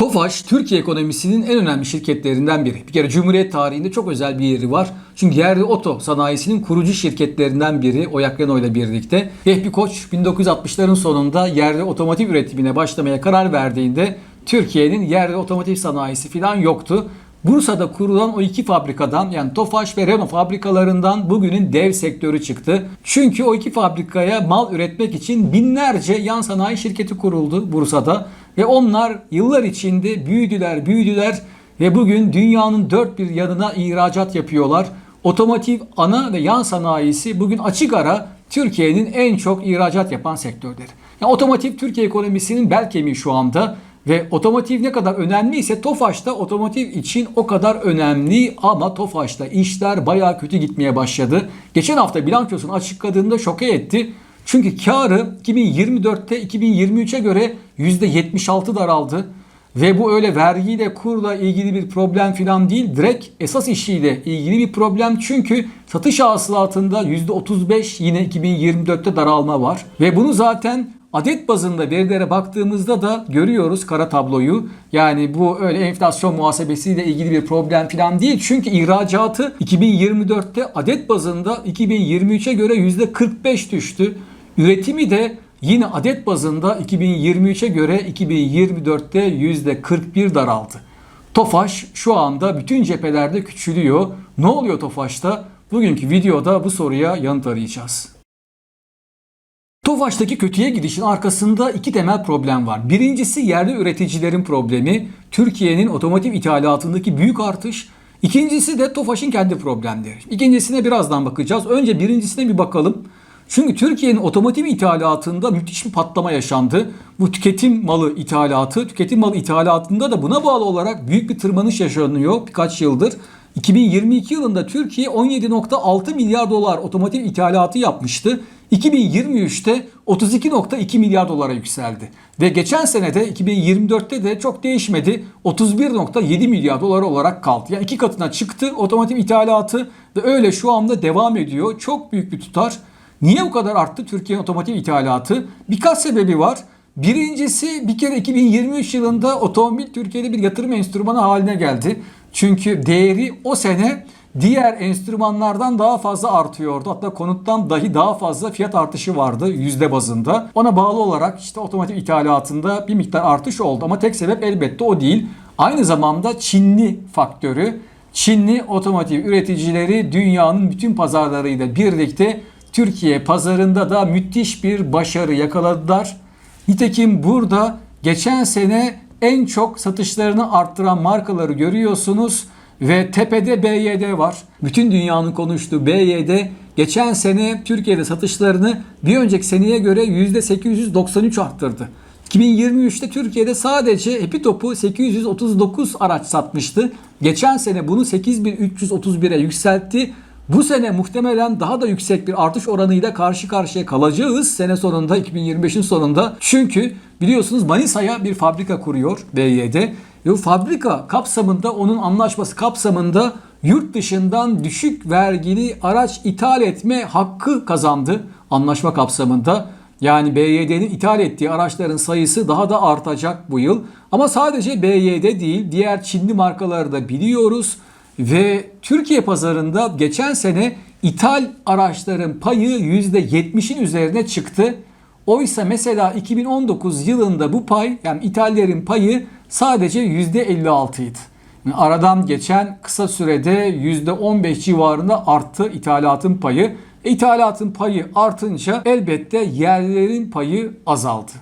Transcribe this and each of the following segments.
Tofaş, Türkiye ekonomisinin en önemli şirketlerinden biri. Bir kere Cumhuriyet tarihinde çok özel bir yeri var. Çünkü yerli oto sanayisinin kurucu şirketlerinden biri Oyak Renault ile birlikte. Vehbi Koç 1960'ların sonunda yerli otomotiv üretimine başlamaya karar verdiğinde Türkiye'nin yerli otomotiv sanayisi falan yoktu. Bursa'da kurulan o iki fabrikadan yani Tofaş ve Renault fabrikalarından bugünün dev sektörü çıktı. Çünkü o iki fabrikaya mal üretmek için binlerce yan sanayi şirketi kuruldu Bursa'da. Ve onlar yıllar içinde büyüdüler, büyüdüler ve bugün dünyanın dört bir yanına ihracat yapıyorlar. Otomotiv ana ve yan sanayisi bugün açık ara Türkiye'nin en çok ihracat yapan sektörleri. Yani otomotiv Türkiye ekonomisinin bel kemiği şu anda. Ve otomotiv ne kadar önemliyse Tofaş da otomotiv için o kadar önemli ama Tofaş'ta işler bayağı kötü gitmeye başladı. Geçen hafta bilançosunu açıkladığında şoke etti. Çünkü karı 2024'te 2023'e göre %76 daraldı. Ve bu öyle vergiyle kurla ilgili bir problem falan değil. Direkt esas işiyle ilgili bir problem. Çünkü satış hasılatında %35 yine 2024'te daralma var. Ve bunu zaten adet bazında verilere baktığımızda da görüyoruz kara tabloyu. Yani bu öyle enflasyon muhasebesiyle ilgili bir problem falan değil. Çünkü ihracatı 2024'te adet bazında 2023'e göre %45 düştü. Üretimi de yine adet bazında 2023'e göre 2024'te %41 daraldı. Tofaş şu anda bütün cephelerde küçülüyor. Ne oluyor Tofaş'ta? Bugünkü videoda bu soruya yanıt arayacağız. Tofaş'taki kötüye gidişin arkasında iki temel problem var. Birincisi yerli üreticilerin problemi, Türkiye'nin otomotiv ithalatındaki büyük artış. İkincisi de Tofaş'ın kendi problemleri. İkincisine birazdan bakacağız. Önce birincisine bir bakalım. Çünkü Türkiye'nin otomotiv ithalatında müthiş bir patlama yaşandı. Bu tüketim malı ithalatı, tüketim malı ithalatında da buna bağlı olarak büyük bir tırmanış yaşanıyor birkaç yıldır. 2022 yılında Türkiye 17.6 milyar dolar otomotiv ithalatı yapmıştı. 2023'te 32.2 milyar dolara yükseldi. Ve geçen senede 2024'te de çok değişmedi. 31.7 milyar dolar olarak kaldı. Yani iki katına çıktı otomotiv ithalatı ve öyle şu anda devam ediyor. Çok büyük bir tutar. Niye bu kadar arttı Türkiye'nin otomotiv ithalatı? Birkaç sebebi var. Birincisi bir kere 2023 yılında otomobil Türkiye'de bir yatırım enstrümanı haline geldi. Çünkü değeri o sene diğer enstrümanlardan daha fazla artıyordu. Hatta konuttan dahi daha fazla fiyat artışı vardı yüzde bazında. Ona bağlı olarak işte otomotiv ithalatında bir miktar artış oldu ama tek sebep elbette o değil. Aynı zamanda Çinli faktörü. Çinli otomotiv üreticileri dünyanın bütün pazarlarıyla birlikte Türkiye pazarında da müthiş bir başarı yakaladılar. Nitekim burada geçen sene en çok satışlarını arttıran markaları görüyorsunuz ve tepede BYD var. Bütün dünyanın konuştuğu BYD geçen sene Türkiye'de satışlarını bir önceki seneye göre %893 arttırdı. 2023'te Türkiye'de sadece Epitop'u 839 araç satmıştı. Geçen sene bunu 8331'e yükseltti. Bu sene muhtemelen daha da yüksek bir artış oranıyla karşı karşıya kalacağız sene sonunda 2025'in sonunda. Çünkü biliyorsunuz Manisa'ya bir fabrika kuruyor BYD. Ve fabrika kapsamında onun anlaşması kapsamında yurt dışından düşük vergili araç ithal etme hakkı kazandı anlaşma kapsamında. Yani BYD'nin ithal ettiği araçların sayısı daha da artacak bu yıl. Ama sadece BYD değil diğer Çinli markaları da biliyoruz. Ve Türkiye pazarında geçen sene ithal araçların payı %70'in üzerine çıktı. Oysa mesela 2019 yılında bu pay yani ithallerin payı sadece %56 idi. Aradan geçen kısa sürede %15 civarında arttı ithalatın payı. E, ithalatın payı artınca elbette yerlerin payı azaldı.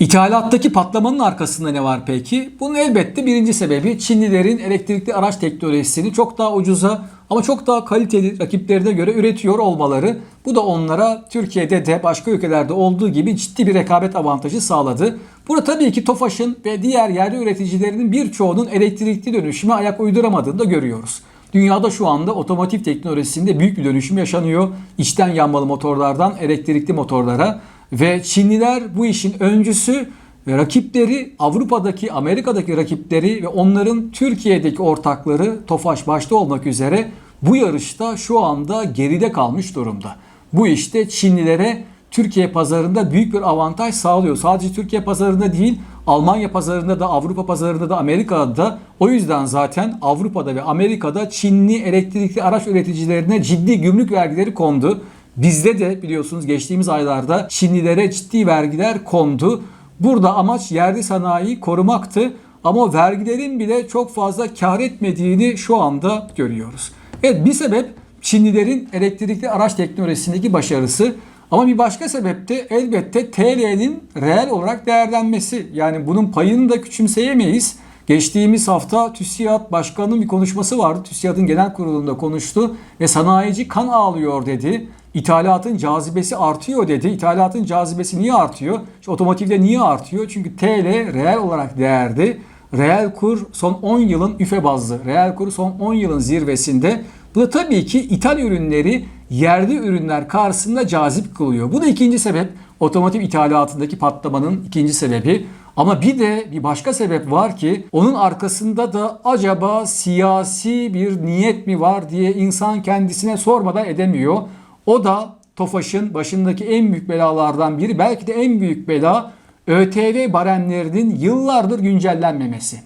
İthalattaki patlamanın arkasında ne var peki? Bunun elbette birinci sebebi Çinlilerin elektrikli araç teknolojisini çok daha ucuza ama çok daha kaliteli rakiplerine göre üretiyor olmaları. Bu da onlara Türkiye'de de başka ülkelerde olduğu gibi ciddi bir rekabet avantajı sağladı. Burada tabii ki Tofaş'ın ve diğer yerli üreticilerinin birçoğunun elektrikli dönüşüme ayak uyduramadığını da görüyoruz. Dünyada şu anda otomotiv teknolojisinde büyük bir dönüşüm yaşanıyor. İçten yanmalı motorlardan elektrikli motorlara. Ve Çinliler bu işin öncüsü ve rakipleri Avrupa'daki, Amerika'daki rakipleri ve onların Türkiye'deki ortakları Tofaş başta olmak üzere bu yarışta şu anda geride kalmış durumda. Bu işte Çinlilere Türkiye pazarında büyük bir avantaj sağlıyor. Sadece Türkiye pazarında değil Almanya pazarında da Avrupa pazarında da Amerika'da da o yüzden zaten Avrupa'da ve Amerika'da Çinli elektrikli araç üreticilerine ciddi gümrük vergileri kondu. Bizde de biliyorsunuz geçtiğimiz aylarda Çinlilere ciddi vergiler kondu. Burada amaç yerli sanayiyi korumaktı ama vergilerin bile çok fazla kar etmediğini şu anda görüyoruz. Evet bir sebep Çinlilerin elektrikli araç teknolojisindeki başarısı ama bir başka sebep de elbette TL'nin reel olarak değerlenmesi. Yani bunun payını da küçümseyemeyiz. Geçtiğimiz hafta TÜSİAD Başkanı'nın bir konuşması vardı. TÜSİAD'ın genel kurulunda konuştu ve sanayici kan ağlıyor dedi. İthalatın cazibesi artıyor dedi. İthalatın cazibesi niye artıyor? İşte otomotivde niye artıyor? Çünkü TL reel olarak değerdi. Reel kur son 10 yılın üfe bazlı. Reel kur son 10 yılın zirvesinde. Bu da tabii ki ithal ürünleri yerli ürünler karşısında cazip kılıyor. Bu da ikinci sebep. Otomotiv ithalatındaki patlamanın ikinci sebebi. Ama bir de bir başka sebep var ki onun arkasında da acaba siyasi bir niyet mi var diye insan kendisine sormadan edemiyor. O da Tofaş'ın başındaki en büyük belalardan biri belki de en büyük bela ÖTV baremlerinin yıllardır güncellenmemesi.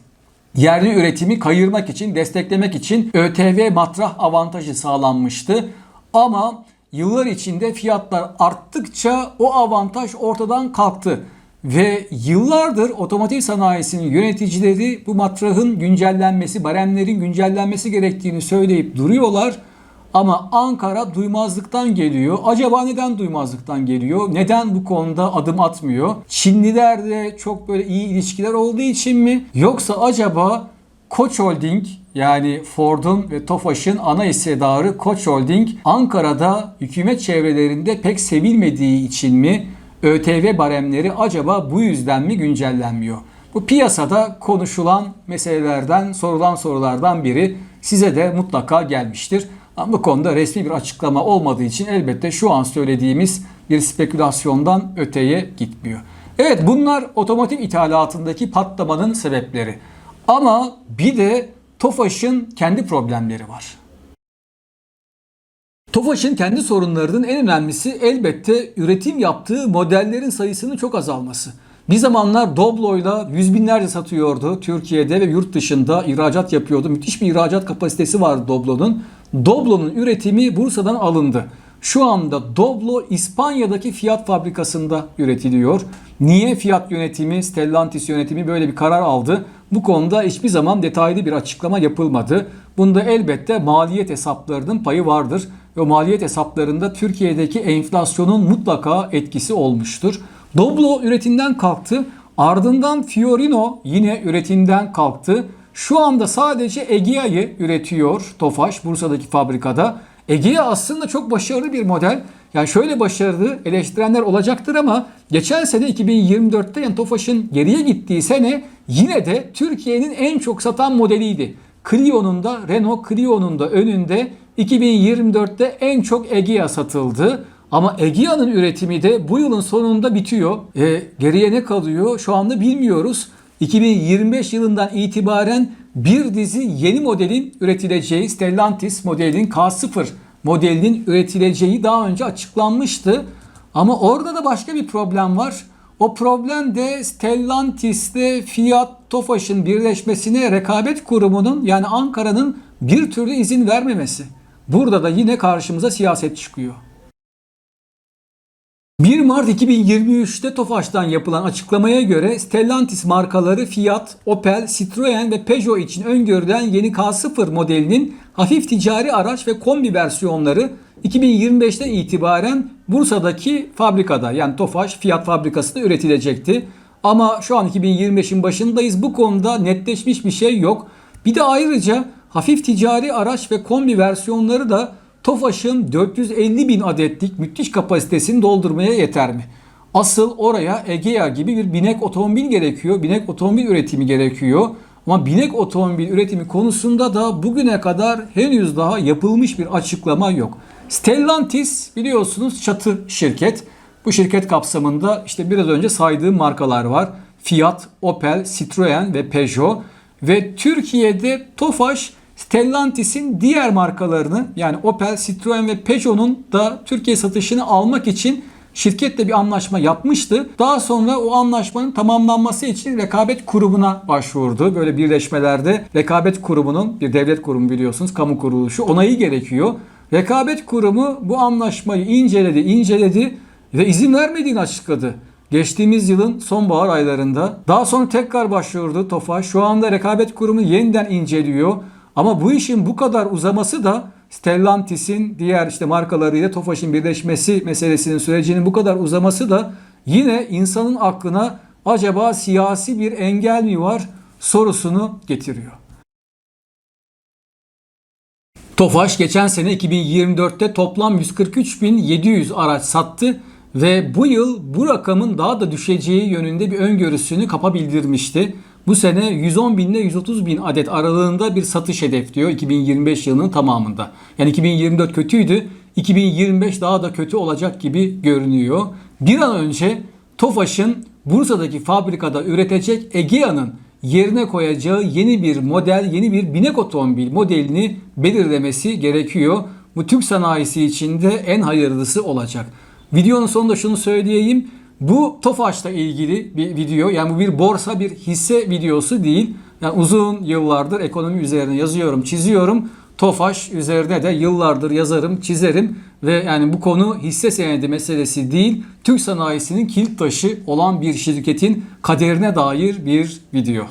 Yerli üretimi kayırmak için, desteklemek için ÖTV matrah avantajı sağlanmıştı. Ama yıllar içinde fiyatlar arttıkça o avantaj ortadan kalktı. Ve yıllardır otomotiv sanayisinin yöneticileri bu matrahın güncellenmesi, baremlerin güncellenmesi gerektiğini söyleyip duruyorlar. Ama Ankara duymazlıktan geliyor. Acaba neden duymazlıktan geliyor? Neden bu konuda adım atmıyor? Çinlilerle çok böyle iyi ilişkiler olduğu için mi? Yoksa acaba Koç Holding yani Ford'un ve Tofaş'ın ana hissedarı Koç Holding Ankara'da hükümet çevrelerinde pek sevilmediği için mi ÖTV baremleri acaba bu yüzden mi güncellenmiyor? Bu piyasada konuşulan meselelerden, sorulan sorulardan biri size de mutlaka gelmiştir. Bu konuda resmi bir açıklama olmadığı için elbette şu an söylediğimiz bir spekülasyondan öteye gitmiyor. Evet bunlar otomotiv ithalatındaki patlamanın sebepleri. Ama bir de Tofaş'ın kendi problemleri var. Tofaş'ın kendi sorunlarının en önemlisi elbette üretim yaptığı modellerin sayısının çok azalması. Bir zamanlar Doblo'yla yüz binlerce satıyordu Türkiye'de ve yurt dışında ihracat yapıyordu. Müthiş bir ihracat kapasitesi vardı Doblo'nun. Doblo'nun üretimi Bursa'dan alındı. Şu anda Doblo İspanya'daki Fiat fabrikasında üretiliyor. Niye Fiat yönetimi, Stellantis yönetimi böyle bir karar aldı? Bu konuda hiçbir zaman detaylı bir açıklama yapılmadı. Bunda elbette maliyet hesaplarının payı vardır. Ve maliyet hesaplarında Türkiye'deki enflasyonun mutlaka etkisi olmuştur. Doblo üretimden kalktı. Ardından Fiorino yine üretimden kalktı. Şu anda sadece Egea'yı üretiyor Tofaş Bursa'daki fabrikada. Egea aslında çok başarılı bir model. Yani şöyle başarılı eleştirenler olacaktır ama geçen sene 2024'te yani Tofaş'ın geriye gittiği sene yine de Türkiye'nin en çok satan modeliydi. Clio'nun da Renault Clio'nun da önünde 2024'te en çok Egea satıldı. Ama Egea'nın üretimi de bu yılın sonunda bitiyor. E, geriye ne kalıyor? Şu anda bilmiyoruz. 2025 yılından itibaren bir dizi yeni modelin üretileceği Stellantis modelinin K0 modelinin üretileceği daha önce açıklanmıştı. Ama orada da başka bir problem var. O problem de Stellantis'le Fiat Tofaş'ın birleşmesine rekabet kurumunun yani Ankara'nın bir türlü izin vermemesi. Burada da yine karşımıza siyaset çıkıyor. 1 Mart 2023'te Tofaş'tan yapılan açıklamaya göre Stellantis markaları Fiat, Opel, Citroen ve Peugeot için öngörülen yeni K0 modelinin hafif ticari araç ve kombi versiyonları 2025'ten itibaren Bursa'daki fabrikada yani Tofaş Fiat fabrikasında üretilecekti. Ama şu an 2025'in başındayız. Bu konuda netleşmiş bir şey yok. Bir de ayrıca hafif ticari araç ve kombi versiyonları da Tofaş'ın 450 bin adetlik müthiş kapasitesini doldurmaya yeter mi? Asıl oraya Egea gibi bir binek otomobil gerekiyor. Binek otomobil üretimi gerekiyor. Ama binek otomobil üretimi konusunda da bugüne kadar henüz daha yapılmış bir açıklama yok. Stellantis biliyorsunuz çatı şirket. Bu şirket kapsamında işte biraz önce saydığım markalar var. Fiat, Opel, Citroen ve Peugeot. Ve Türkiye'de Tofaş Stellantis'in diğer markalarını yani Opel, Citroen ve Peugeot'un da Türkiye satışını almak için şirketle bir anlaşma yapmıştı. Daha sonra o anlaşmanın tamamlanması için rekabet kurumuna başvurdu. Böyle birleşmelerde rekabet kurumunun bir devlet kurumu biliyorsunuz kamu kuruluşu onayı gerekiyor. Rekabet kurumu bu anlaşmayı inceledi, inceledi ve izin vermediğini açıkladı. Geçtiğimiz yılın sonbahar aylarında. Daha sonra tekrar başvurdu TOFA. Şu anda rekabet kurumu yeniden inceliyor. Ama bu işin bu kadar uzaması da Stellantis'in diğer işte markalarıyla TOFAŞ'ın birleşmesi meselesinin sürecinin bu kadar uzaması da yine insanın aklına acaba siyasi bir engel mi var sorusunu getiriyor. Tofaş geçen sene 2024'te toplam 143.700 araç sattı ve bu yıl bu rakamın daha da düşeceği yönünde bir öngörüsünü kapa bildirmişti. Bu sene 110 bin ile 130 bin adet aralığında bir satış hedefliyor 2025 yılının tamamında. Yani 2024 kötüydü, 2025 daha da kötü olacak gibi görünüyor. Bir an önce Tofaş'ın Bursa'daki fabrikada üretecek Egea'nın yerine koyacağı yeni bir model, yeni bir binek otomobil modelini belirlemesi gerekiyor. Bu Türk sanayisi için de en hayırlısı olacak. Videonun sonunda şunu söyleyeyim. Bu Tofaş'la ilgili bir video. Yani bu bir borsa, bir hisse videosu değil. Yani uzun yıllardır ekonomi üzerine yazıyorum, çiziyorum. Tofaş üzerine de yıllardır yazarım, çizerim ve yani bu konu hisse senedi meselesi değil, Türk sanayisinin kilit taşı olan bir şirketin kaderine dair bir video.